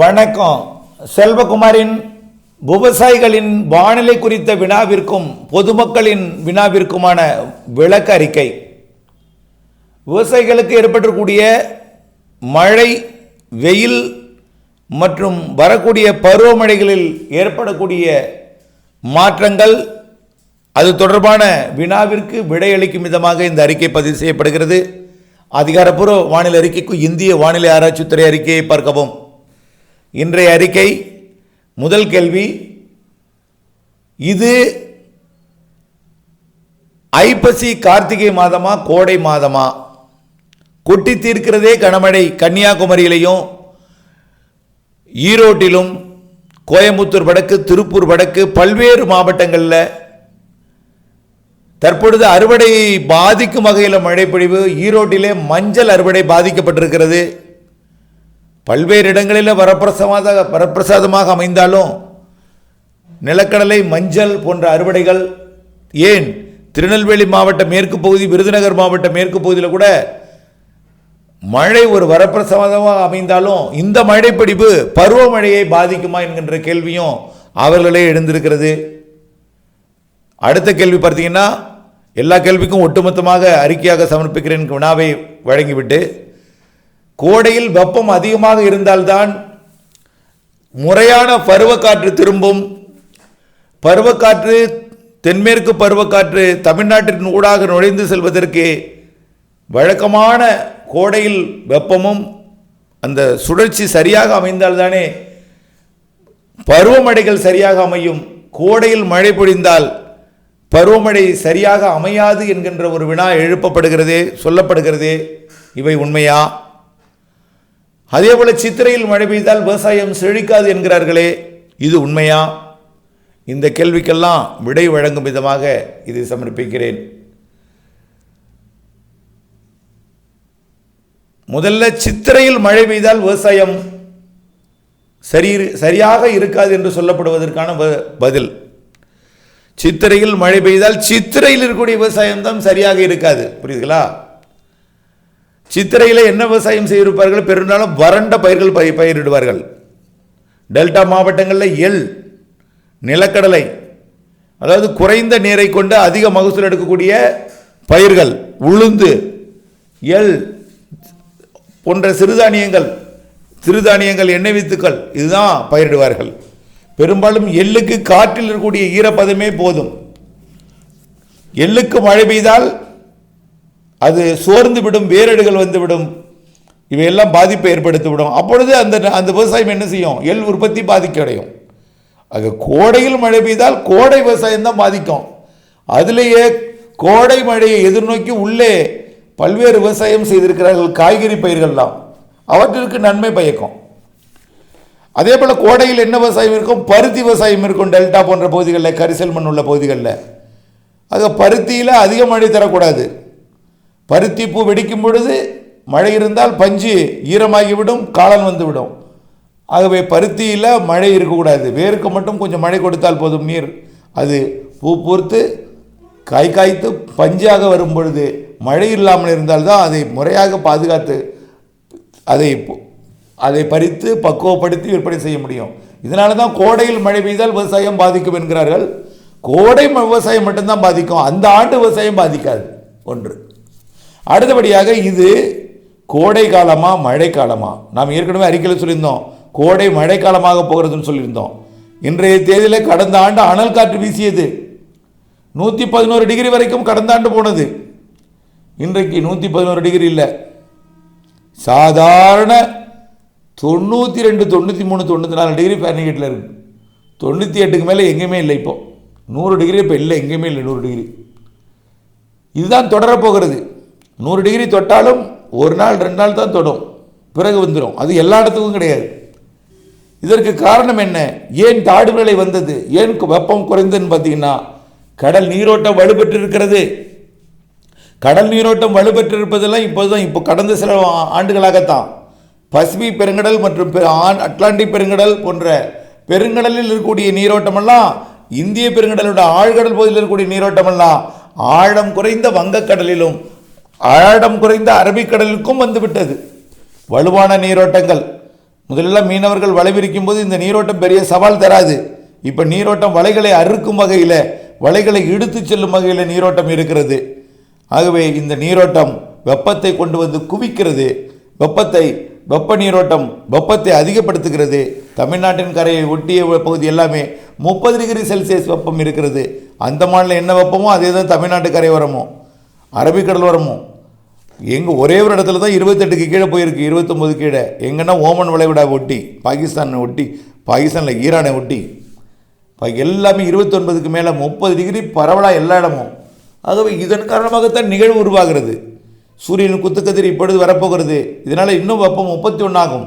வணக்கம். செல்வகுமாரின் விவசாயிகளின் வானிலை குறித்த வினாவிற்கும் பொதுமக்களின் வினாவிற்குமான விளக்க அறிக்கை விவசாயிகளுக்கு ஏற்பட்டிருக்கூடிய மழை வெயில் மற்றும் வரக்கூடிய பருவமழைகளில் ஏற்படக்கூடிய மாற்றங்கள் அது தொடர்பான வினாவிற்கு விடையளிக்கும் விதமாக இந்த அறிக்கை பதிவு செய்யப்படுகிறது. அதிகாரப்பூர்வ வானிலை அறிக்கைக்கு இந்திய வானிலை ஆராய்ச்சித்துறை அறிக்கையை பார்க்கவும். இன்றைய அறிக்கை முதல் கேள்வி இது ஐப்பசி கார்த்திகை மாதமா கோடை மாதமா? கொட்டி தீர்க்கிறதே கனமழை கன்னியாகுமரியிலையும் ஈரோட்டிலும் கோயம்புத்தூர் வடக்கு திருப்பூர் வடக்கு பல்வேறு மாவட்டங்களில் தற்பொழுது அறுவடை பாதிக்கும் வகையில் மழைப்பொழிவு ஈரோட்டிலே மஞ்சள் அறுவடை பாதிக்கப்பட்டிருக்கிறது. பல்வேறு இடங்களில் வரப்பிரசாத வரப்பிரசாதமாக அமைந்தாலும் நிலக்கடலை மஞ்சள் போன்ற அறுவடைகள் ஏன் திருநெல்வேலி மாவட்ட மேற்கு பகுதி விருதுநகர் மாவட்ட மேற்கு பகுதியில் கூட மழை ஒரு வரப்பிரசாதமாக அமைந்தாலும் இந்த மழைப்பிடிப்பு பருவமழையை பாதிக்குமா என்கின்ற கேள்வியும் அவர்களே எழுந்திருக்கிறது. அடுத்த கேள்வி பார்த்தீங்கன்னா எல்லா கேள்விக்கும் ஒட்டுமொத்தமாக அறிக்கையாக சமர்ப்பிக்கிறேன் வினாவை வழங்கிவிட்டு கோடையில் வெப்பம் அதிகமாக இருந்தால்தான் முறையான பருவக்காற்று திரும்பும். பருவக்காற்று தென்மேற்கு பருவக்காற்று தமிழ்நாட்டின் ஊடாக நுழைந்து செல்வதற்கு வழக்கமான கோடையில் வெப்பமும் அந்த சுழற்சி சரியாக அமைந்தால்தானே பருவமழைகள் சரியாக அமையும். கோடையில் மழை பொழிந்தால் பருவமழை சரியாக அமையாது என்கின்ற ஒரு வினா எழுப்பப்படுகிறதே சொல்லப்படுகிறதே இவை உண்மையா? அதே போல சித்திரையில் மழை பெய்தால் விவசாயம் செழிக்காது என்கிறார்களே இது உண்மையா? இந்த கேள்விக்கெல்லாம் விடை வழங்கும் விதமாக இதை சமர்ப்பிக்கிறேன். முதல்ல சித்திரையில் மழை பெய்தால் விவசாயம் சரி சரியாக இருக்காது என்று சொல்லப்படுவதற்கான பதில். சித்திரையில் மழை பெய்தால் சித்திரையில் இருக்கக்கூடிய விவசாயம் தான் சரியாக இருக்காது. புரியுதுங்களா? சித்திரையில் என்ன விவசாயம் செய்திருப்பார்கள்? பெரும்பாலும் வறண்ட பயிர்கள் பயிர் பயிரிடுவார்கள். டெல்டா மாவட்டங்களில் எள் நிலக்கடலை அதாவது குறைந்த நீரை கொண்டு அதிக மகசூல் எடுக்கக்கூடிய பயிர்கள் உளுந்து எள் போன்ற சிறுதானியங்கள் சிறுதானியங்கள் எண்ணெய் வித்துக்கள் இதுதான் பயிரிடுவார்கள். பெரும்பாலும் எள்ளுக்கு காற்றில் இருக்கக்கூடிய ஈரப்பதமே போதும். எள்ளுக்கு மழை பெய்தால் அது சோர்ந்து விடும் வேரடுகள் வந்துவிடும் இவையெல்லாம் பாதிப்பை ஏற்படுத்திவிடும் அப்பொழுது அந்த அந்த விவசாயம் என்ன செய்யும்? எள் உற்பத்தி பாதிக்கடையும். ஆக கோடையில் மழை பெய்தால் கோடை விவசாயம் தான் பாதிக்கும். அதிலேயே கோடை மழையை எதிர்நோக்கி உள்ளே பல்வேறு விவசாயம் செய்திருக்கிறார்கள் காய்கறி பயிர்கள்லாம். அவற்றிற்கு நன்மை பயக்கும். அதே போல் கோடையில் என்ன விவசாயம் இருக்கும்? பருத்தி விவசாயம் இருக்கும் டெல்டா போன்ற பகுதிகளில் கரிசல் மண் உள்ள பகுதிகளில். ஆக பருத்தியில் அதிக மழை தரக்கூடாது. பருத்தி பூ வெடிக்கும் பொழுது மழை இருந்தால் பஞ்சு ஈரமாகிவிடும் காளான் வந்துவிடும். ஆகவே பருத்தியில் மழை இருக்கக்கூடாது. வேருக்கு மட்டும் கொஞ்சம் மழை கொடுத்தால் போதும் நீர். அது பூ பூர்த்து காய் காய்த்து பஞ்சாக வரும் பொழுது மழை இல்லாமல் இருந்தால்தான் அதை முறையாக பாதுகாத்து அதை அதை பறித்து பக்குவப்படுத்தி விற்பனை செய்ய முடியும். இதனால தான் கோடையில் மழை பெய்தால் விவசாயம் பாதிக்கும் என்கிறார்கள். கோடை ம- விவசாயம் மட்டும்தான் பாதிக்கும். அந்த ஆண்டு விவசாயம் பாதிக்காது. ஒன்று. அடுத்தபடியாக இது கோடை காலமா மழை காலமா? நாம் ஏற்கனவே அறிக்கையில் சொல்லியிருந்தோம். கோடை மழை காலமாக போகிறதுன்னு சொல்லியிருந்தோம். இன்றைய தேதியில் கடந்த ஆண்டு அனல் காற்று வீசியது. நூற்றி பதினோரு டிகிரி வரைக்கும் கடந்த ஆண்டு போனது. இன்றைக்கு நூற்றி பதினோரு டிகிரி இல்லை. சாதாரண தொண்ணூற்றி ரெண்டு தொண்ணூற்றி மூணு தொண்ணூற்றி நாலு டிகிரி ஃபேரன்ஹீட்டில் இருக்கு. தொண்ணூற்றி எட்டுக்கு மேலே எங்கேயுமே இல்லை இப்போது நூறு டிகிரி இப்போ இல்லை எங்கேயுமே இல்லை நூறு டிகிரி. இதுதான் தொடரப்போகிறது நூறு டிகிரி தொட்டாலும் ஒரு நாள் ரெண்டு நாள் தான் தொடும். பிறகு வந்துடும் அது எல்லா இடத்துக்கும் கிடையாது. இதற்கு காரணம் என்ன? ஏன் தாடு நிலை வந்தது? ஏன் வெப்பம் குறைந்ததுன்னு பார்த்தீங்கன்னா கடல் நீரோட்டம் வலுப்பெற்று இருக்கிறது கடல் நீரோட்டம் வலுப்பெற்றிருப்பதெல்லாம் இப்போதான் இப்போ கடந்த சில ஆண்டுகளாகத்தான். பசிபி பெருங்கடல் மற்றும் அட்லாண்டிக் பெருங்கடல் போன்ற பெருங்கடலில் இருக்கக்கூடிய நீரோட்டமெல்லாம் இந்திய பெருங்கடலோட ஆழ்கடல் பகுதியில் இருக்கக்கூடிய நீரோட்டமெல்லாம் ஆழம் குறைந்த வங்கக்கடலிலும் ஆழம் குறைந்த அரபிக்கடலுக்கும் வந்துவிட்டது. வலுவான நீரோட்டங்கள். முதலெல்லாம் மீனவர்கள் வலை விரிக்கும் போது இந்த நீரோட்டம் பெரிய சவால் தராது. இப்போ நீரோட்டம் வலைகளை அறுக்கும் வகையில் வலைகளை இழுத்துச் செல்லும் வகையில் நீரோட்டம் இருக்கிறது. ஆகவே இந்த நீரோட்டம் வெப்பத்தை கொண்டு வந்து குவிக்கிறது. வெப்பத்தை வெப்ப நீரோட்டம் வெப்பத்தை அதிகப்படுத்துகிறது. தமிழ்நாட்டின் கரையை ஒட்டிய பகுதி எல்லாமே முப்பது டிகிரி செல்சியஸ் வெப்பம் இருக்கிறது. அந்த மாநிலம் என்ன வெப்பமோ அதே தான் தமிழ்நாட்டு கரையோரமும் அரபிக்கடல் ஓரமும். எங்கே ஒரே ஒரு இடத்துல தான் இருபத்தெட்டுக்கு கீழே போயிருக்கு இருபத்தொம்போது கீழே. எங்கன்னா ஓமன் வளைகுடா ஒட்டி பாகிஸ்தானை ஒட்டி பாகிஸ்தானில் ஈரானை ஒட்டி. இப்போ எல்லாமே இருபத்தொன்பதுக்கு மேலே முப்பது டிகிரி பரவலாக எல்லா இடமும். ஆகவே இதன் காரணமாகத்தான் நிகழ்வு உருவாகிறது. சூரியன் குத்துக்கதிர் இப்பொழுது வரப்போகிறது. இதனால் இன்னும் வெப்பம் முப்பத்தி ஒன்றாகும்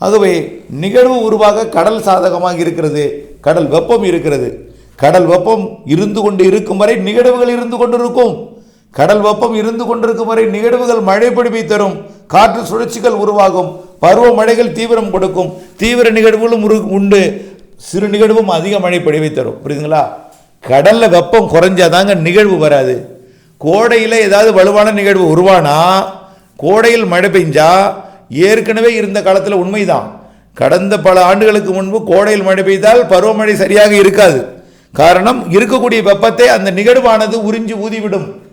ஆகவே நிகழ்வு உருவாக கடல் சாதகமாக இருக்கிறது. கடல் வெப்பம் இருக்கிறது. கடல் வெப்பம் இருந்து கொண்டு இருக்கும் வரை நிகழ்வுகள் இருந்து கொண்டிருக்கும். கடல் வெப்பம் இருந்து கொண்டிருக்கும் வரை நிகழ்வுகள் மழை பொழிவை தரும். காற்று சுழற்சிகள் உருவாகும். பருவமழைகள் தீவிரம் கொடுக்கும். தீவிர நிகழ்வுகளும் உரு உண்டு. சிறு நிகழ்வும் அதிக மழை பொழிவை தரும். புரியுதுங்களா? கடலில் வெப்பம் குறைஞ்சாதாங்க நிகழ்வு வராது. கோடையில் ஏதாவது வலுவான நிகழ்வு உருவானா? கோடையில் மழை பெஞ்சா ஏற்கனவே இருந்த காலத்தில் உண்மைதான். கடந்த பல ஆண்டுகளுக்கு முன்பு கோடையில் மழை பெய்தால் பருவமழை சரியாக இருக்காது. காரணம் இருக்கக்கூடிய வெப்பத்தை அந்த நிகழ்வானது உறிஞ்சி ஊதிவிடும்.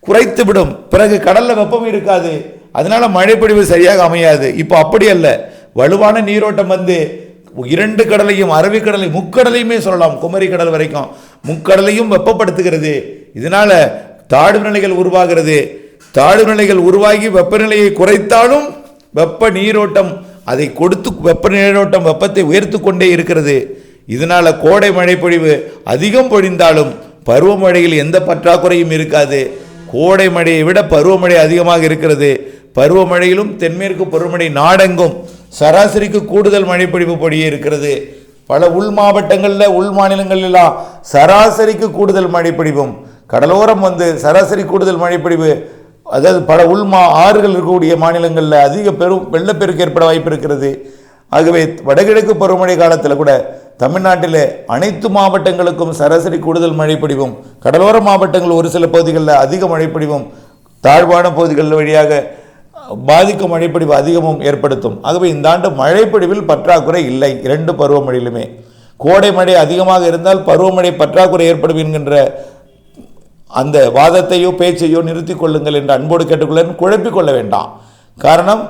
குறைத்து விடும் பிறகு கடலில் வெப்பம் இருக்காது. அதனால மழைப்பொழிவு சரியாக அமையாது. இப்போ அப்படி அல்ல. வலுவான நீரோட்டம் வந்து இரண்டு கடலையும் அரபிக்கடலை முக்கடலையுமே சொல்லலாம். குமரி கடல் வரைக்கும். முக்கடலையும் வெப்பப்படுத்துகிறது. இதனால தாழ்வு நிலைகள் உருவாகிறது. தாழ்வு நிலைகள் உருவாகி வெப்பநிலையை குறைத்தாலும் வெப்ப நீரோட்டம் அதை கொடுத்து வெப்ப நீரோட்டம் வெப்பத்தை உயர்த்து கொண்டே இருக்கிறது. இதனால் கோடை மழை பொழிவு அதிகம் பொழிந்தாலும் பருவமழையில் எந்த பற்றாக்குறையும் இருக்காது. கோடை மழையை விட பருவமழை அதிகமாக இருக்கிறது. பருவமழையிலும் தென்மேற்கு பருவமழை நாடெங்கும். சராசரிக்கு கூடுதல் மழைப்பொழிவு பொடியே இருக்கிறது. பல உள் மாவட்டங்களில் உள் மாநிலங்களெல்லாம் சராசரிக்கு கூடுதல் மழைப்பொழிவும். கடலோரம் வந்து சராசரி கூடுதல் மழைப்பிடிவு அதாவது பல உள் மா ஆறுகள் இருக்கக்கூடிய மாநிலங்களில் அதிக பெரும் வெள்ளப்பெருக்கு ஏற்பட வாய்ப்பு இருக்கிறது. ஆகவே வடகிழக்கு பருவமழை காலத்தில் கூட தமிழ்நாட்டில் அனைத்து மாவட்டங்களுக்கும் சராசரி கூடுதல் மழைப்பொழிவும் கடலோர மாவட்டங்கள் ஒரு சில பகுதிகளில் அதிக மழைப்பொழிவும் தாழ்வான பகுதிகள் வழியாக பாதிக்கும் மழைப்பொழிவு அதிகமும் ஏற்படுத்தும். ஆகவே இந்த ஆண்டு மழைப்பொழிவில் பற்றாக்குறை இல்லை. இரண்டு பருவமழையிலுமே. கோடை மழை அதிகமாக இருந்தால் பருவமழை பற்றாக்குறை ஏற்படும் என்கின்ற அந்த வாதத்தையோ பேச்சையோ நிறுத்திக் கொள்ளுங்கள் என்று அன்போடு கேட்டுக்கொள்ள குழப்பிக்கொள்ள வேண்டாம். காரணம்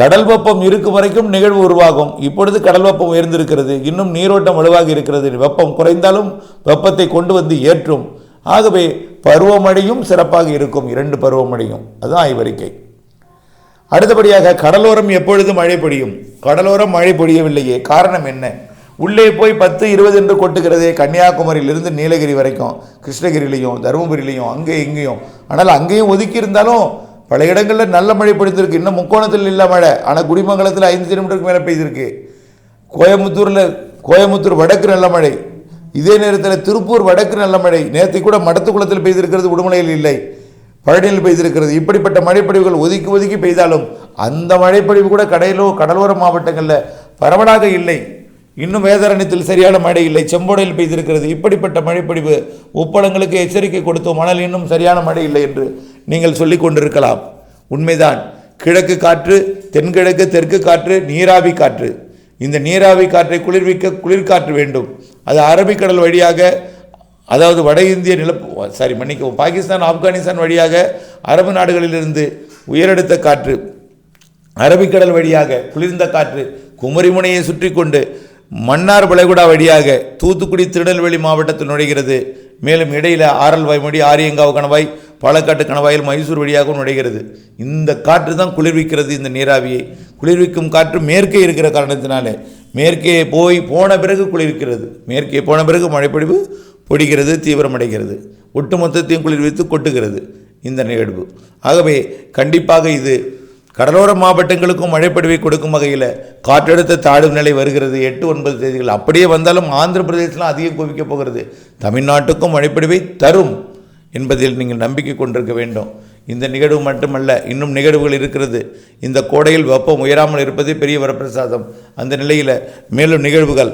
கடல் வெப்பம் இருக்கும் வரைக்கும் நிகழ்வு உருவாகும். இப்பொழுது கடல் வெப்பம் உயர்ந்திருக்கிறது. இன்னும் நீரோட்டம் வலுவாக இருக்கிறது. வெப்பம் குறைந்தாலும் வெப்பத்தை கொண்டு வந்து ஏற்றும். ஆகவே பருவமழையும் சிறப்பாக இருக்கும். இரண்டு பருவமழையும். அதுதான் ஆய்வறிக்கை. அடுத்தபடியாக கடலோரம் எப்பொழுது மழை பொழியும்? கடலோரம் மழை பொழியவில்லையே. காரணம் என்ன? உள்ளே போய் பத்து இருபது என்று கொட்டுகிறதே கன்னியாகுமரியிலிருந்து நீலகிரி வரைக்கும். கிருஷ்ணகிரியிலையும் தருமபுரியிலையும் அங்கே இங்கேயும். ஆனால் அங்கேயும் ஒதுக்கி இருந்தாலும் பல இடங்களில் நல்ல மழை பொழிந்திருக்கு. இன்னும் முக்கோணத்தில் இல்லை மழை. ஆனால் குடிமங்கலத்தில் ஐந்து கிலோமீட்டருக்கு மேலே பெய்திருக்கு. கோயம்புத்தூரில் கோயம்புத்தூர் வடக்கு நல்ல மழை. இதே நேரத்தில் திருப்பூர் வடக்கு நல்ல மழை. நேற்று கூட மடத்துக்குளத்தில் பெய்திருக்கிறது உடுமலையில் இல்லை. பழனியில் பெய்திருக்கிறது. இப்படிப்பட்ட மழைப்பொழிவுகள் ஒதுக்கி ஒதுக்கி பெய்தாலும் அந்த மழைப்பொழிவு கூட கடையிலோ கடலோர மாவட்டங்களில் பரவலாக இல்லை. இன்னும் வேதாரண்யத்தில் சரியான மழை இல்லை. செம்போடையில் பெய்திருக்கிறது. இப்படிப்பட்ட மழைப்பொழிவு உப்பளங்களுக்கு எச்சரிக்கை கொடுத்தோம். ஆனால் இன்னும் சரியான மழை இல்லை என்று நீங்கள் சொல்லிக் கொண்டிருக்கலாம். உண்மைதான். கிழக்கு காற்று தென்கிழக்கு தெற்கு காற்று நீராவி காற்று. இந்த நீராவி காற்றை குளிர்விக்க குளிர்காற்று வேண்டும். அது அரபிக்கடல் வழியாக அதாவது வட இந்திய நில சாரி மன்னிக்கவும் பாகிஸ்தான் ஆப்கானிஸ்தான் வழியாக அரபு நாடுகளிலிருந்து உயரடுத்த காற்று அரபிக்கடல் வழியாக குளிர்ந்த காற்று குமரிமுனையை சுற்றி கொண்டு மன்னார் வளைகுடா வழியாக தூத்துக்குடி திருநெல்வேலி மாவட்டத்தில் நுழைகிறது. மேலும் இடையில் ஆரல் வாய்மொழி ஆரியங்காவு கணவாய் பாலக்காட்டு கணவாயில் மைசூர் வழியாகவும் நுழைகிறது. இந்த காற்று தான் குளிர்விக்கிறது இந்த நீராவியை. குளிர்விக்கும் காற்று மேற்கே இருக்கிற காரணத்தினாலே மேற்கே போய் போன பிறகு குளிர்விக்கிறது. மேற்கே போன பிறகு மழைப்பொழிவு பொடிகிறது தீவிரமடைகிறது. ஒட்டுமொத்தத்தையும் குளிர்வித்து கொட்டுகிறது. இந்த நிகழ்வு. ஆகவே கண்டிப்பாக இது கடலோர மாவட்டங்களுக்கும் மழைப்பொழிவை கொடுக்கும் வகையில் காற்றழுத்த தாழ்வு நிலை வருகிறது. எட்டு ஒன்பது தேதிகள் அப்படியே வந்தாலும் ஆந்திர பிரதேசத்தில் அதிகம் குவிக்கப் போகிறது. தமிழ்நாட்டுக்கும் மழைப்பொழிவை தரும் என்பதில் நீங்கள் நம்பிக்கை கொண்டிருக்க வேண்டும். இந்த நிகழ்வு மட்டுமல்ல இன்னும் நிகழ்வுகள் இருக்கிறது. இந்த கோடையில் வெப்பம் உயராமல் இருப்பதே பெரிய வரப்பிரசாதம். அந்த நிலையில் மேலும் நிகழ்வுகள்.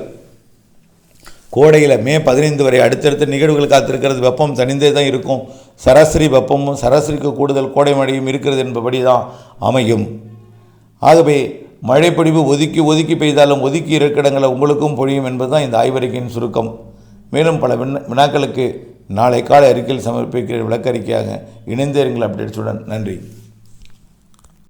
கோடையில் மே பதினைந்து வரை அடுத்தடுத்த நிகழ்வுகள் காத்திருக்கிறது. வெப்பம் தனிந்தே தான் இருக்கும். சராசரி வெப்பமும் சராசரிக்கு கூடுதல் கோடை மழையும் இருக்கிறது என்பபடி தான் அமையும். ஆகவே மழைப்பொழிவு ஒதுக்கி ஒதுக்கி பெய்தாலும் ஒதுக்கி இருக்கிடங்களை உங்களுக்கும் பொழியும் என்பதுதான் இந்த ஆய்வறிக்கையின் சுருக்கம். மேலும் பல வினா வினாக்களுக்கு நாளை காலை அறிக்கையில் சமர்ப்பிக்கிற விளக்கறிக்கையாக இணைந்தேருங்கள் அப்டேட்ஸுடன். நன்றி.